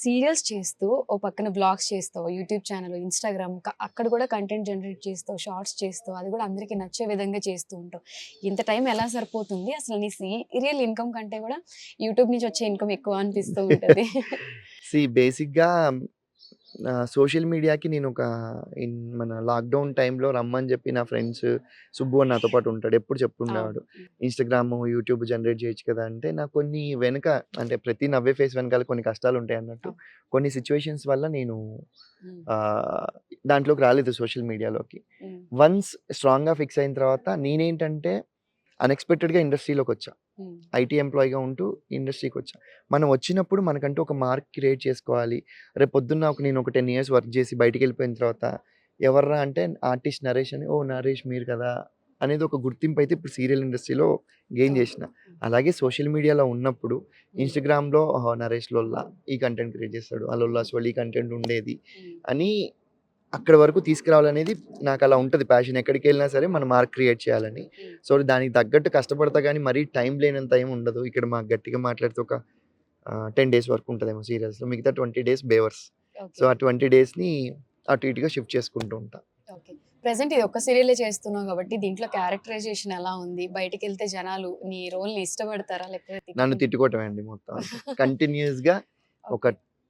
Serials చేస్తూ ఓ పక్కన blogs చేస్తావు యూట్యూబ్ ఛానల్ ఇన్స్టాగ్రామ్ అక్కడ కూడా కంటెంట్ జనరేట్ చేస్తావు షార్ట్స్ చేస్తావు అది కూడా అందరికీ నచ్చే విధంగా చేస్తూ ఉంటావు ఇంత టైం ఎలా సరిపోతుంది? అసలు నీ సీరియల్ ఇన్కమ్ కంటే కూడా యూట్యూబ్ నుంచి వచ్చే ఇన్కమ్ ఎక్కువ అనిపిస్తూ ఉంటుంది. సి బేసిక్‌గా ఆహ్, సోషల్ మీడియాకి నేను ఒక ఇన్ మన లాక్‌డౌన్ టైంలో రమ్మని చెప్పి నా ఫ్రెండ్స్ సుబ్బు అని నాతో పాటు ఉంటాడు. ఎప్పుడు చెప్తుండేవాడు. ఇన్‌స్టాగ్రాము, యూట్యూబ్ జనరేట్ చేయొచ్చు కదా! అంటే నాకు కొన్ని వెనక అంటే ప్రతి నవ్వే ఫేస్ వెనకాల కొన్ని కష్టాలుంటాయి అన్నట్టు. అవును. కొన్ని సిట్యుయేషన్స్ వల్ల నేను దాంట్లోకి రాలేదు సోషల్ మీడియాలోకి. వన్స్ స్ట్రాంగ్‌గా ఫిక్స్ అయిన తర్వాత నేనేంటంటే అన్‌ఎక్స్‌పెక్టెడ్‌గా ఇండస్ట్రీలోకొచ్చా. హ్మ్. ఐటీ ఎంప్లాయీగా ఉంటూ ఇండస్ట్రీకొచ్చా. మనం వచ్చినప్పుడు మనకంటూ ఒక మార్క్ క్రియేట్ చేసుకోవాలి. రేపొద్దున్న ఒక నేను ఒక 10 ఇయర్స్ వర్క్ చేసి బయటికెళ్ళిపోయిన తర్వాత ఎవర్రా అంటే ఆర్టిస్ట్ నరేష్ అని ఓహ్! నరేష్ మీరు కదా! అనేది ఒక గుర్తింపయితే ఇప్పుడు సీరియల్ ఇండస్ట్రీలో గెయిన్. చేసిన. అలాగే సోషల్ మీడియాలో ఉన్నప్పుడు. ఇన్‌స్టాగ్రామ్‌లో! నరేష్ లొల్లా ఈ కంటెంట్ క్రియేట్ చేస్తాడు. ఆ లొల్లా సోల్ ఈ కంటెంట్ ఉండేది. అని అక్కడి వరకు తీసుకురావాలనేది నాకలా ఉంటది ప్యాషన్. ఎక్కడికెళ్ళినా సరే మన మార్క్ క్రియేట్ చేయాలని. సో, దానికి తగ్గట్టు కష్టపడతా గానీ మరీ టైం లేనంత ఏమి ఉండదు. ఇక్కడ మాకు గట్టిగా మాట్లాడితే ఒక 10 డేస్ వరకు ఉంటదేమో సీరియల్స్‌లో. మిగతా 20 డేస్ బేవర్స్. సో. ఆ 20 డేస్‌ని అటు ఇటుగా షిఫ్ట్ చేసుకుంటూ ఉంటా. ఓకే. ప్రెజెంట్ ఇది ఒక్క సీరియలే చేస్తున్నావు కాబట్టి దీంట్లో క్యారెక్టరైజేషన్ ఎలా ఉంది? బయటికెళ్తే జనాలు నీ రోల్‌ని ఇష్టపడతారా? లేకపోతే నన్ను? తిట్టుకోవటమే అండి మొత్తం అంతా. కంటిన్యూయస్‌గా ఒక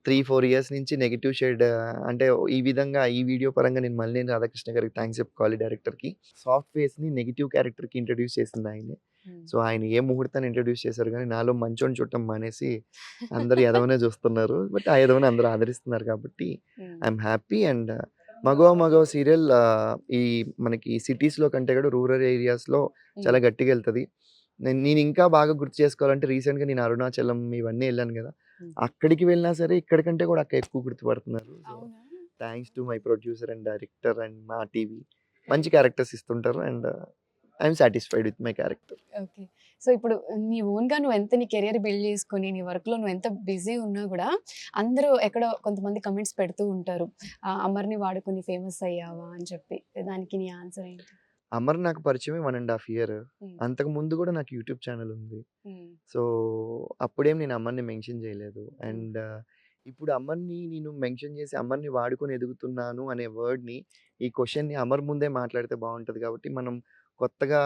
3, 4 ఇయర్స్ నుంచి నెగెటివ్ షేడ్ అంటే ఈ విధంగా ఈ వీడియో పరంగా నేను మల్లేని రాధాకృష్ణ గారికి థాంక్స్ చెప్పుకోవాలి డైరెక్టర్‌కి. సాఫ్ట్ ఫేస్‌ని నెగెటివ్ క్యారెక్టర్‌కి ఇంట్రొడ్యూస్ చేసిందాయనే. హ్మ్. సో, ఆయన ఏ ముహూర్తాన్ని ఇంట్రొడ్యూస్ చేశారు గానీ నాలో మంచోడిని చూడటం మానేసి అందరూ ఎదవనే చూస్తున్నారు. బట్ ఆ ఎదవని అందరూ ఆదరిస్తున్నారు కాబట్టి. ఐయామ్ హ్యాపీ అండ్ మగవ మగవ సీరియల్ ఆహ్, ఈ మనకి సిటీస్‌లో కంటే కూడా రూరల్ ఏరియాస్‌లో చాలా హ్మ్. గట్టిగెళ్తది. నేను నేనింకా బాగా గుర్తు చేసుకోవాలంటే రీసెంట్‌గా నేను అరుణాచలం ఇవన్నీ ఎళ్ళాను గదా! హ్మ్. అక్కడికి వెళ్ళినా సరే ఇక్కడి కంటే కూడా అక్క ఎక్కువ గుర్తుపడుతున్నారు. సో, అవునా? Thanks to my producer and director and Maa TV. మంచి. క్యారెక్టర్స్ ఇస్తుంటారు and I'm satisfied with my character. Okay. So, ఇప్పుడు నీ ఓన్‌గా నువ్వెంత నీ కెరియర్ బిల్డ్ చేసుకొని నీ వర్క్‌లో నువ్వెంత బిజీ ఉన్నా గూడా అందరూ ఎక్కడో కొంతమంది కామెంట్స్ పెడుతూ ఉంటారు. అమర్‌ని వాడుకొని ఫేమస్ అయ్యావా అని చెప్పి. దానికి నీ ఆన్సర్ ఏంటి? అమర్ నాకు పరిచయమే 1 ½ ఇయర్. హ్మ్. అంతకు ముందు గూడా నాకు యూట్యూబ్ ఛానెల్ ఉంది. సో, అప్పుడేం నేను అమర్‌ని మెన్షన్ చేయలేదు. అండ్ ఇప్పుడు అమర్‌ని నేను మెన్షన్ చేసి అమర్‌ని వాడుకొని ఎదుగుతున్నాను అనే వర్డ్‌ని ఈ క్వెషన్‌ని అమర్ ముందే మాట్లాడితే బావుంటది కాబట్టి మనం కొత్తగా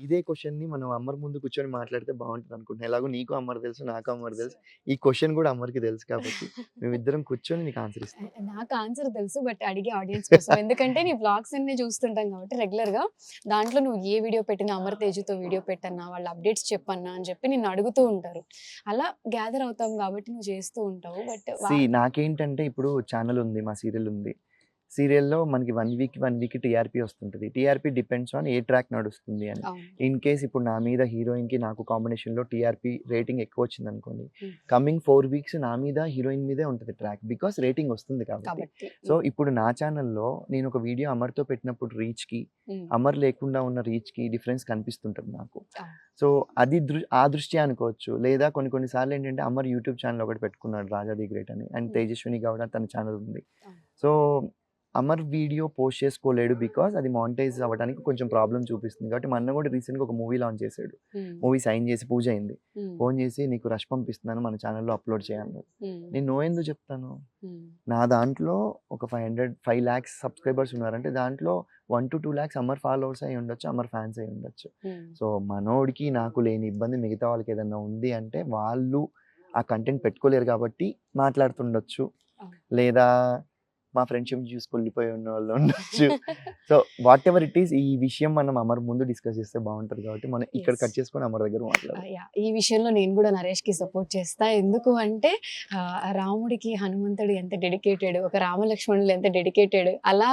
ఇదే క్వెషన్‌ని మనం అమర్ ముందు కూర్చొని మాట్లాడితే బావుంటదనుకుంటున్నా. ఎలాగో నీకు అమర్ తెలుసు. నాకు అమర్ తెలుసు. ఈ క్వెషన్ గూడా అమర్‌కి తెలుసు కాబట్టి మేమిద్దరం కూర్చొని నీకు ఆన్సర్ ఇస్తాం. నాకు ఆన్సర్ తెలుసు. బట్ అడిగే ఆడియన్స్ కోసం. ఎందుకంటే నీ వ్లాగ్స్ అన్నీ చూస్తుంటాం కాబట్టి రెగ్యులర్‌గా దాంట్లో నువ్వు ఏ వీడియో పెట్టినా అమర్ తేజుతో వీడియో పెట్టన్నా, వాళ్ళ అప్డేట్స్ చెప్పన్నా అని చెప్పి నిన్ను అడుగుతూ ఉంటారు. అలా గ్యాదర్ అవుతాం కాబట్టి నువ్వు చేస్తూ ఉంటావు. బట్ నాకేంటంటే ఇప్పుడు ఛానెల్ ఉంది. మా సీరియల్ ఉంది. సీరియల్‌లో మనకి 1 వీక్, 1 వీక్ టీఆర్‌పీ వస్తుంటది. TRP depends on a track నడుస్తుంది అని. ఇన్ కేస్ ఇప్పుడు నా మీద హీరోయిన్‌కి నాకు కాంబినేషన్‌లో టీఆర్‌పీ రేటింగ్ ఎక్కువొచ్చిందనుకోండి. హ్మ్. కమింగ్ 4 వీక్స్ నా మీద హీరోయిన్ మీదే ఉంటది ట్రాక్. బికాస్ రేటింగ్ వస్తుంది కాబట్టి. సో. ఇప్పుడు నా ఛానెల్‌లో నేను ఒక వీడియో అమర్‌తో పెట్టినప్పుడు రీచ్‌కి. అమర్ లేకుండా ఉన్న రీచ్‌కి డిఫరెన్స్ కనిపిస్తుంటది నాకు. సో, అది దృ ఆ దృష్ట్యా అనుకోవచ్చు. లేదా కొన్ని కొన్ని సార్లు ఏంటంటే అమర్ యూట్యూబ్ ఛానెల్ ఒకటి పెట్టుకున్నాడు 'రాజా ది గ్రేట్' అని. అండ్. తేజస్విని గౌడ తన ఛానెల్ ఉంది. సో, అమర్ వీడియో పోస్ట్ చేసుకోలేడు. బికాస్ అది మానిటైజ్ అవ్వడానికి కొంచెం ప్రాబ్లమ్ చూపిస్తుంది. కాబట్టి మా అన్న కూడా రీసెంట్‌గా ఒక మూవీ లాంచ్ చేసాడు. హ్మ్. మూవీ సైన్ చేసి పూజ అయింది. ఫోన్ చేసి నీకు రష్ పంపిస్తున్నాను మన ఛానెల్‌లో అప్లోడ్ చేయి అన్నాడు. హ్మ్. నేను నో ఎందుకు చెప్తాను? నా దాంట్లో ఒక 500 5 లాక్స్ సబ్‌స్క్రైబర్స్ ఉన్నారంటే దాంట్లో 1-2 లాక్స్ అమర్ ఫాలోవర్స్ అయ్యి ఉండొచ్చు. అమర్ ఫ్యాన్స్ అయ్యి ఉండొచ్చు. సో, మనోడికి నాకు లేని ఇబ్బంది మిగతా వాళ్ళకి ఏదన్నా ఉంది అంటే వాళ్ళు ఆ కంటెంట్ పెట్టుకోలేరు కాబట్టి మాట్లాడుతుండొచ్చు. లేదా మా ఫ్రెండ్‌షిప్ చూసి కుళ్ళిపోయి ఉన్నవాళ్ళు ఉండొచ్చు. సో, వాటెవర్ ఇట్ ఈస్ ఈ విషయం మనం అమర్ ముందు డిస్కస్ చేస్తే బావుంటది కాబట్టి మనం ఇక్కడ. కట్ చేసుకొని అమర్ దగ్గర. యాహ్! ఈ విషయంలో నేను కూడా నరేష్‌కి సపోర్ట్ చేస్తా. ఎందుకు అంటే రాముడికి హనుమంతుడు ఎంత డెడికేటెడ్, ఒక రామలక్ష్మణులు ఎంత డెడికేటెడ్ అలా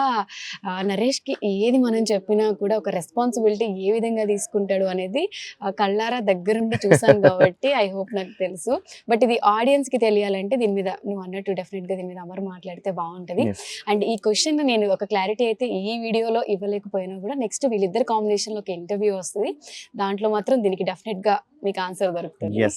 ఆహ్, నరేష్‌కి ఏది మనం చెప్పినా కూడా ఒక రెస్పాన్సిబిలిటీ ఏ విధంగా తీసుకుంటాడు అనేది కళ్ళారా దగ్గరుండి చూసాను కాబట్టి ఐ హోప్ నాకు తెలుసు. బట్ ఇది ఆడియన్స్‌కి తెలియాలంటే దీని మీద నువ్వు అన్నట్టు డెఫినిట్‌గా దీని మీద అమర్ మాట్లాడితే బావుంటది. అండ్ ఈ క్వెషన్ నేను ఒక క్లారిటీ అయితే ఈ వీడియోలో ఇవ్వలేకపోయినా కూడా నెక్స్ట్ వీళ్ళిద్దరి కాంబినేషన్‌లో ఒక ఇంటర్వ్యూ వస్తది. దాంట్లో మాత్రం దీనికి డెఫినిట్‌గా మీకు ఆన్సర్ దొరుకుతది.